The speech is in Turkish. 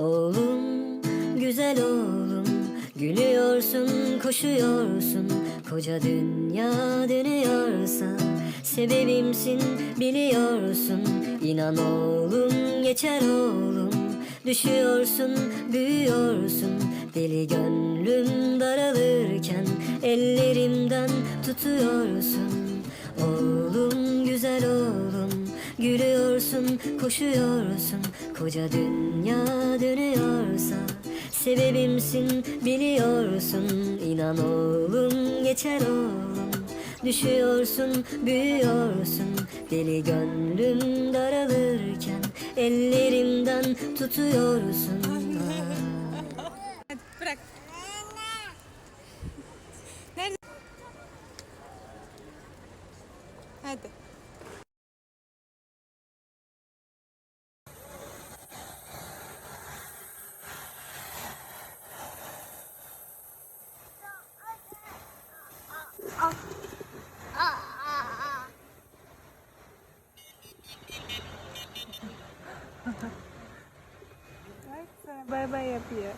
Oğlum, güzel oğlum Gülüyorsun, koşuyorsun. Koca dünya dönüyorsa Sebebimsin biliyorsun. İnan oğlum, geçer oğlum Düşüyorsun, büyüyorsun. Deli gönlüm daralırken Ellerimden tutuyorsun. Oğlum, güzel oğlum Gülüyorsun, koşuyorsun Koca dünya dönüyorsa Sebebimsin biliyorsun İnan oğlum geçer oğlum Düşüyorsun, büyüyorsun Deli gönlüm daralırken Ellerimden tutuyorsun Hadi bırak. Nerede? Hadi. Bak sana bay bay yapıyor.